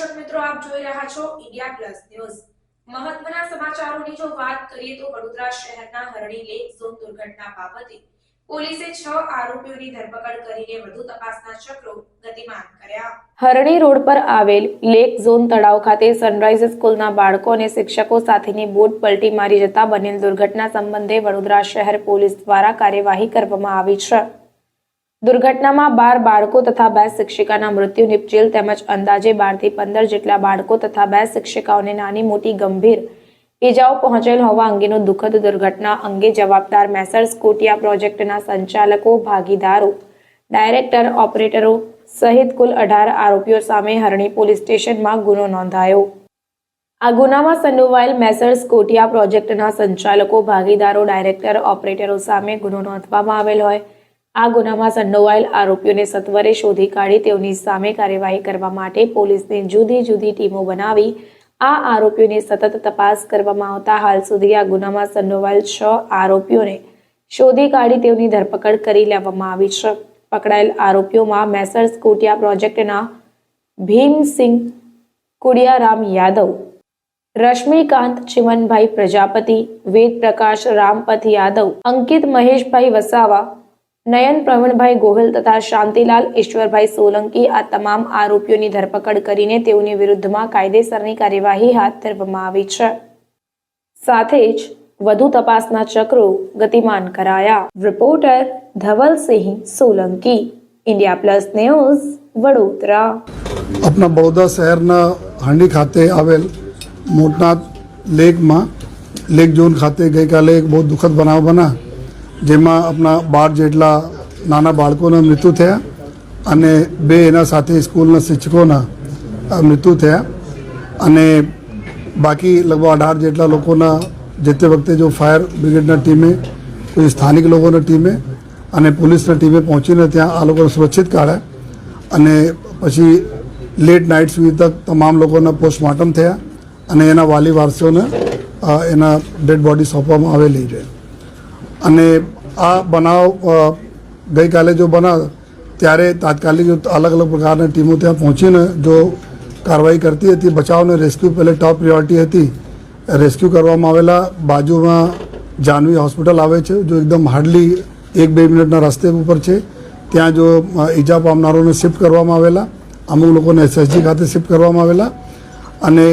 દર્શક મિત્રો, આપ જોઈ રહ્યા છો ઇન્ડિયા પ્લસ ન્યૂઝ. મહત્વના સમાચારોની જો વાત કરીએ તો વડોદરા શહેરના હરણી લેક ઝોન દુર્ઘટના બાબતે પોલીસે છ આરોપીઓની ધરપકડ કરીને વધુ તપાસના ચક્રો ગતિમાન કર્યા. હરણી રોડ પર આવેલ લેક ઝોન તળાવ ખાતે સનરાઈઝ સ્કૂલના બાળકો અને શિક્ષકો સાથેની બોટ પલટી મારી જતા બનેલ દુર્ઘટના સંબંધે વડોદરા શહેર પોલીસ દ્વારા કાર્યવાહી કરવામાં આવી છે. દુર્ઘટનામાં બાર બાળકો તથા બે શિક્ષિકાના મૃત્યુ નિપજેલ તેમજ અંદાજે બારથી પંદર જેટલા બાળકો તથા બે શિક્ષિકાઓને નાની મોટી ગંભીર ઇજાઓ પહોંચેલ હોવા અંગેનો દુઃખદ દુર્ઘટના અંગે જવાબદાર મેસર્સ કોટિયા પ્રોજેક્ટના સંચાલકો, ભાગીદારો, ડાયરેક્ટર, ઓપરેટરો સહિત કુલ અઢાર આરોપીઓ સામે હરણી પોલીસ સ્ટેશનમાં ગુનો નોંધાયો. આ ગુનામાં સંડોવાયેલ મેસર્સ કોટિયા પ્રોજેક્ટના સંચાલકો, ભાગીદારો, ડાયરેક્ટર, ઓપરેટરો સામે ગુનો નોંધવામાં આવેલ હોય આ ગુનામાં સંડોવાયેલ આરોપીઓને સત્વરે શોધી કાઢી તેઓની સામે કાર્યવાહી કરવા માટે પોલીસને જુદી જુદી ટીમો બનાવી આ આરોપીઓની સતત તપાસ કરવામાં આવતા હાલ સુધી આ ગુનામાં સંડોવાયેલ છ આરોપીઓને શોધી કાઢી તેઓની ધરપકડ કરી લેવામાં આવી છે. પકડાયેલ આરોપીઓમાં મેસર્સ કોટિયા પ્રોજેક્ટના ભીમસિંહ કુડિયારામ યાદવ, રશ્મિકાંત ચિમનભાઈ પ્રજાપતિ વેદ પ્રકાશ રામપથ યાદવ, અંકિત મહેશભાઈ વસાવા નયન પ્રવીણભાઈ ગોહિલ તથા શાંતિલાલ, ઈશ્વરભાઈ સોલંકી આ તમામ આરોપીઓની ધરપકડ કરીને તેઓની વિરુદ્ધમાં કાયદેસરની કાર્યવાહી હાથ ધરવામાં આવી છે. સાથે જ વધુ તપાસના ચક્રો ગતિમાન કરાયા. Reporter Dhavalsinh Solanki, India plus news, Vadodara. આપણા બરોડા શહેરના હાંડી ખાતે આવેલ મોટનાથ લેકમાં, લેક ઝોન ખાતે ગઈકાલે એક બહુ દુઃખદ બનાવ બના જેમાં આપણા બાર જેટલા નાના બાળકોના મૃત્યુ થયા અને બે એના સાથે સ્કૂલના શિક્ષકોના મૃત્યુ થયા. અને બાકી લગભગ અઢાર જેટલા લોકોના જે તે વખતે જો ફાયર બ્રિગેડના ટીમે, કોઈ સ્થાનિક લોકોના ટીમે અને પોલીસના ટીમે પહોંચીને ત્યાં આ લોકોને સુરક્ષિત કાઢ્યા. અને પછી લેટ નાઇટ સુધી તક તમામ લોકોના પોસ્ટમોર્ટમ થયા અને એના વાલી વારસીઓને એના ડેડ બોડી સોંપવામાં આવેલી છે. અને આ બનાવ ગઈકાલે જો બનાવ, ત્યારે તાત્કાલિક જો અલગ અલગ પ્રકારની ટીમો ત્યાં પહોંચીને જો કાર્યવાહી કરતી હતી બચાવ અને રેસ્ક્યુ પહેલે ટોપ પ્રિયોરિટી હતી. રેસ્ક્યુ કરવામાં આવેલા બાજુમાં જાનવી હોસ્પિટલ આવે છે, જો એકદમ હાર્ડલી એક બે મિનિટના રસ્તે ઉપર છે. ત્યાં જો ઈજા પામનારોને શિફ્ટ કરવામાં આવેલા, અમુક લોકોને એસએસજી ખાતે શિફ્ટ કરવામાં આવેલા અને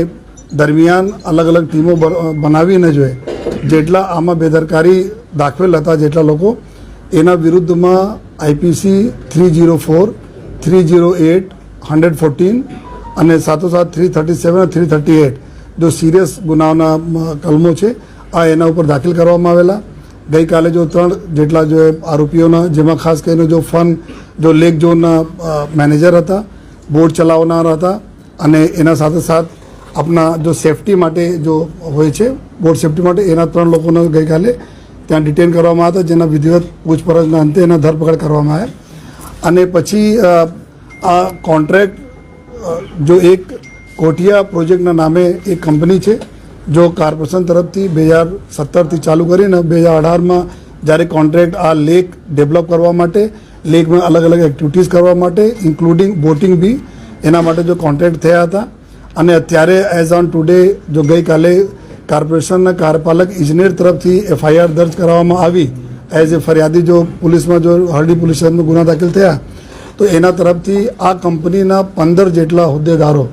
દરમિયાન અલગ અલગ ટીમો બનાવીને જોઈએ જેટલા આમાં બેદરકારી દાખવેલ હતા જેટલા લોકો, એના વિરુદ્ધમાં IPC three zero four, three zero eight, hundred fourteen અને સાથોસાથ three thirty seven three thirty eight, જો સિરિયસ ગુનાઓના કલમો છે, આ એના ઉપર દાખલ કરવામાં આવેલા. ગઈકાલે જો ત્રણ જેટલા જો આરોપીઓના, જેમાં ખાસ કરીને જો ફન, જો લેક ઝોનના મેનેજર હતા બોટ ચલાવનાર હતા અને એના સાથે સાથ આપણા જો સેફટી માટે જો હોય છે બોટ સેફટી માટે એના ત્રણ લોકોને ગઈકાલે ત્યાં ડિટેન કરવામાં આવ્યા હતા જેના વિધિવત પૂછપરછના અંતે એના ધરપકડ કરવામાં આવ્યા અને પછી આ કોન્ટ્રાક્ટ જો એક કોઠિયા પ્રોજેક્ટના નામે એક કંપની છે, જો કોર્પોરેશન તરફથી બે હજાર સત્તરથી ચાલુ કરીને બે હજાર અઢારમાં જ્યારે કોન્ટ્રાક્ટ આ લેક ડેવલપ કરવા માટે લેકમાં અલગ અલગ એક્ટિવિટીઝ કરવા માટે ઇન્ક્લુડિંગ બોટિંગ બી એના માટે જો કોન્ટ્રાક્ટ થયા હતા. અને અત્યારે એઝ ઓન ટુડે જો ગઈકાલે કોર્પોરેશનના કાર્યપાલક ઇજનેર તરફથી એફઆઈઆર દર્જ કરાવવામાં આવી. એઝ એ ફરિયાદી જો પોલીસમાં જો હરડી પોલીસ ગુના દાખલ થયા, તો એના તરફથી આ કંપનીના પંદર જેટલા હોદ્દેદારો,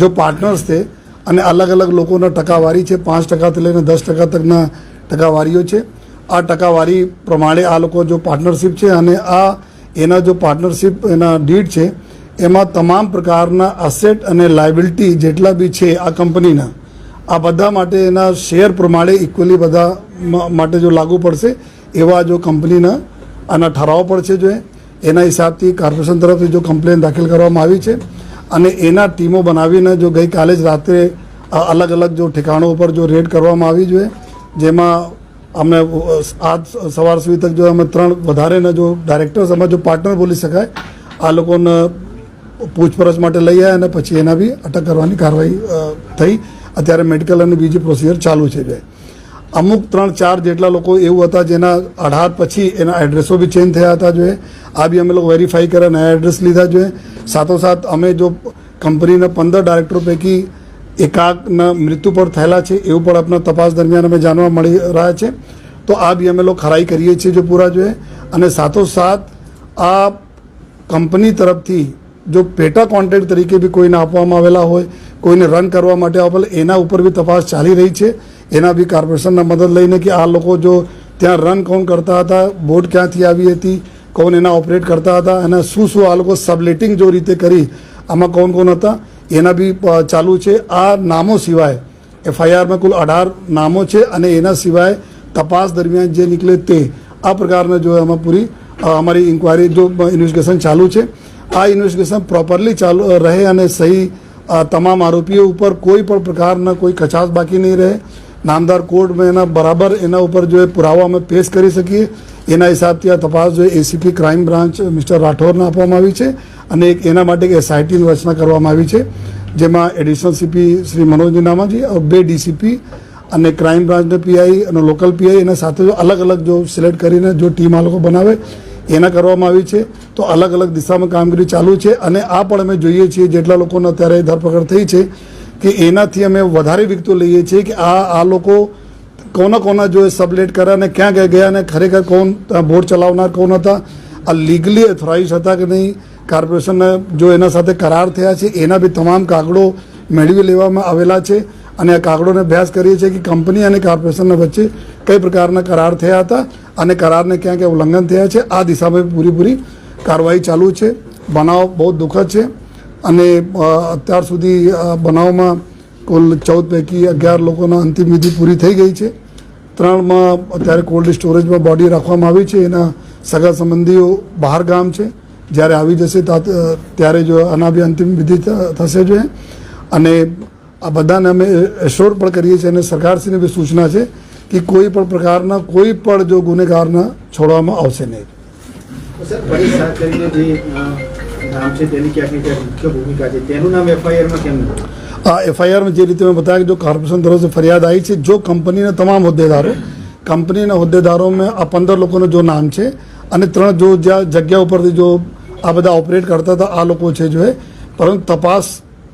જો પાર્ટનર્સ છે, અને અલગ અલગ લોકોના ટકાવારી છે, પાંચ ટકાથી લઈને દસ ટકા તકના ટકાવારીઓ છે. આ ટકાવારી પ્રમાણે આ લોકો જો પાર્ટનરશિપ છે અને આ એના જો પાર્ટનરશિપ એના ડીડ છે, એમાં તમામ પ્રકારના અસેટ અને લાયબિલિટી જેટલા બી છે આ કંપનીના આ બધા માટે એના શેર પ્રમાણે ઇક્વલી બધા માટે જો લાગુ પડશે, એવા જો કંપનીના આના ઠરાવ પડશે જો એના હિસાબથી કોર્પોરેશન તરફથી જો કમ્પ્લેન દાખલ કરવામાં આવી છે અને એના ટીમો બનાવીને જો ગઈકાલે જ રાત્રે અલગ અલગ જો ઠેકાણો ઉપર જો રેડ કરવામાં આવી જોઈએ, જેમાં અમે આજ સવાર સુધી તક જો અમે ત્રણ વધારેના જો ડાયરેક્ટર્સ અમે જો પાર્ટનર બોલી શકાય, આ લોકોને પૂછપરછ માટે લઈ આવ્યા અને પછી એના બી અટક કરવાની કાર્યવાહી થઈ. અત્યારે મેડિકલ અને બીજી પ્રોસિજર ચાલુ છે બે. અમુક ત્રણ, ચાર જેટલા લોકો એવું હતા જેના અઢાર પછી એના એડ્રેસો બી ચેન્જ થયા હતા જોઈએ. આ બી અમે લોકો વેરીફાઈ કર્યા, નયા એડ્રેસ લીધા જોઈએ. સાથોસાથ અમે જો કંપનીના પંદર ડાયરેક્ટરો પૈકી એકાકના મૃત્યુ પણ થયેલા છે, એવું પણ આપણા તપાસ દરમિયાન અમે જાણવા મળી રહ્યા છે. તો આ બી અમે લોકો ખરાઈ કરીએ છીએ જો પૂરા જોઈએ. અને સાથોસાથ આ કંપની તરફથી જો પેટા કોન્ટ્રાક્ટ તરીકે બી કોઈને આપવામાં આવેલા હોય, કોઈને રન કરવા માટે આપેલા, એના ઉપર બી તપાસ ચાલી રહી છે. એના બી કોર્પોરેશનના મદદ લઈને કે આ લોકો જો ત્યાં રન કોણ કરતા હતા બોટ ક્યાંથી આવી હતી, કોણ એના ઓપરેટ કરતા હતા, અને શું શું આ લોકો સબલેટિંગ જો રીતે કરી, આમાં કોણ કોણ હતા, એના બી ચાલુ છે. આ નામો સિવાય એફઆઈઆરમાં કુલ અઢાર નામો છે અને એના સિવાય તપાસ દરમિયાન જે નીકળે તે, આ પ્રકારના જો એમાં પૂરી અમારી ઇન્કવાયરી જો ઇન્વેસ્ટિગેશન ચાલુ છે. આ ઇન્વેસ્ટિગેશન પ્રોપરલી ચાલુ રહે અને સહી તમામ આરોપીઓ ઉપર કોઈ પણ પ્રકારના કોઈ કચાશ બાકી નહીં રહે. નામદાર કોર્ટમાં એના બરાબર એના ઉપર જો એ પુરાવા અમે પેશ કરી શકીએ, એના હિસાબથી આ તપાસ જો એસીપી ક્રાઇમ બ્રાન્ચ મિસ્ટર રાઠોરને આપવામાં આવી છે અને એક એના માટે એક એસઆઈટીની રચના કરવામાં આવી છે, જેમાં એડિશનલ સીપી શ્રી મનોજ નામાજી બે ડીસીપી અને ક્રાઇમ બ્રાન્ચને પીઆઈ અને લોકલ પીઆઈ એના સાથે જો અલગ અલગ જો સિલેક્ટ કરીને જો ટીમ આ લોકો બનાવે એના કરવામાં આવી છે. તો અલગ અલગ દિશામાં કામગીરી ચાલુ છે અને આ પણ અમે જોઈએ છીએ, જેટલા લોકોને અત્યારે ધરપકડ થઈ છે, કે એનાથી અમે વધારે વિગતો લઈએ છીએ કે આ આ લોકો કોના કોના જો સબલેટ કર્યા અને ક્યાં ક્યાં ગયા અને ખરેખર કોણ બોર્ડ ચલાવનાર કોણ હતા? આ લીગલી ઓથોરાઇઝ હતા કે નહીં? કોર્પોરેશનના જો એના સાથે કરાર થયા છે, એના બી તમામ કાગળો મેળવી લેવામાં આવેલા છે. અને આ કાગળોને અભ્યાસ કરીએ છીએ કે કંપની અને કોર્પોરેશનના વચ્ચે કઈ પ્રકારના કરાર થયા હતા અને કરારને ક્યાં ક્યાં ઉલ્લંઘન થયા છે, આ દિશામાં પૂરીપૂરી કાર્યવાહી ચાલુ છે. બનાવ બહુ દુઃખદ છે અને અત્યાર સુધી બનાવમાં કુલ ચૌદ પૈકી અગિયાર લોકોના અંતિમ વિધિ પૂરી થઈ ગઈ છે. ત્રણમાં અત્યારે કોલ્ડ સ્ટોરેજમાં બોડી રાખવામાં આવી છે. એના સગા સંબંધીઓ બહાર ગામ છે. જ્યારે આવી જશે ત્યારે જો આના બી અંતિમ વિધિ થશે જોઈએ અને આ બધાને અમે એશ્યોર પણ કરીએ છીએ અને સરકારશ્રીને બી સૂચના છે કે કોઈ પણ પ્રકારના કોઈ પણ જો ગુનેગારના છોડવામાં આવશે નહીં. આ એફઆઈઆરમાં જે રીતે મેં બતાવ્યું કે જો કોર્પોરેશન તરફથી ફરિયાદ આવી છે જો કંપનીના તમામ હોદ્દેદારો કંપનીના હોદ્દેદારોમાં આ પંદર લોકોનું જો નામ છે અને ત્રણ જો જ્યાં જગ્યા ઉપરથી જો આ બધા ઓપરેટ કરતા હતા આ લોકો છે જો એ. પરંતુ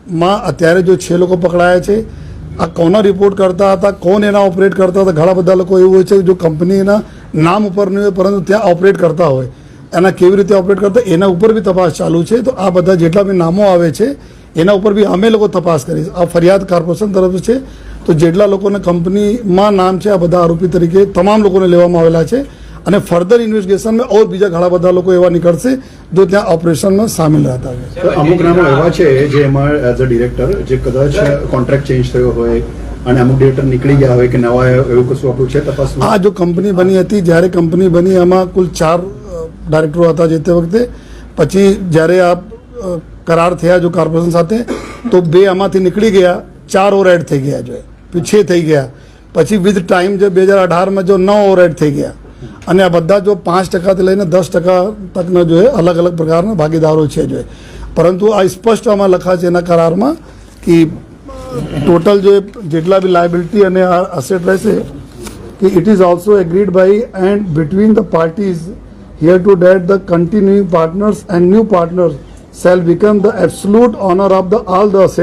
તપાસમાં અત્યારે જો છે લોકો પકડાયા છે, આ કોના રિપોર્ટ કરતા હતા, કોણ એના ઓપરેટ કરતા હતા? ઘણા બધા લોકો એવું હોય છે જો કંપનીના નામ ઉપર નહીં હોય, પરંતુ ત્યાં ઓપરેટ કરતા હોય. એના કેવી રીતે ઓપરેટ કરતા? એના ઉપર બી તપાસ ચાલુ છે. તો આ બધા જેટલા બી નામો આવે છે, એના ઉપર બી અમે લોકો તપાસ કરી આ ફરિયાદ કોર્પોરેશન તરફ છે. તો જેટલા લોકોને કંપનીમાં નામ છે, આ બધા આરોપી તરીકે તમામ લોકોને લેવામાં આવેલા છે. અને ફર્ધર ઇન્વેસ્ટિગેશનમાં ઓર બીજા ઘણા બધા લોકો એવા નીકળશે જો ત્યાં ઓપરેશનમાં સામેલ રહેતા હોય. અમુક નામો એવા છે જે એમાં એઝ અ ડિરેક્ટર જે કદાચ કોન્ટ્રાક્ટ ચેન્જ થયો હોય અને અમુક ડિરેક્ટર નીકળી ગયા હોય કે નવા એવું કશું આપણું છે તપાસ આ જો કંપની બની હતી જ્યારે કંપની બની એમાં કુલ ચાર ડાયરેક્ટરો હતા જે તે વખતે. પછી જ્યારે આ કરાર થયા જો કોર્પોરેશન સાથે તો બે આમાંથી નીકળી ગયા ચાર ઓવર એડ થઈ ગયા જો છ થઈ ગયા. પછી વિથ ટાઈમ જે બે હજાર અઢારમાં જો નવ ઓવર એડ થઈ ગયા. અને આ બધા જો પાંચ ટકાથી લઈને દસ ટકા તકના જો અલગ અલગ પ્રકારના ભાગીદારો છે જો. પરંતુ આ સ્પષ્ટ આમાં લખા છે એના કરારમાં કે ટોટલ જે જેટલા બી લાયબિલિટી અને અસેટ રહેશે it is also agreed by and between the parties here to that the continuing partners and new partners shall become the absolute owner of the all the assets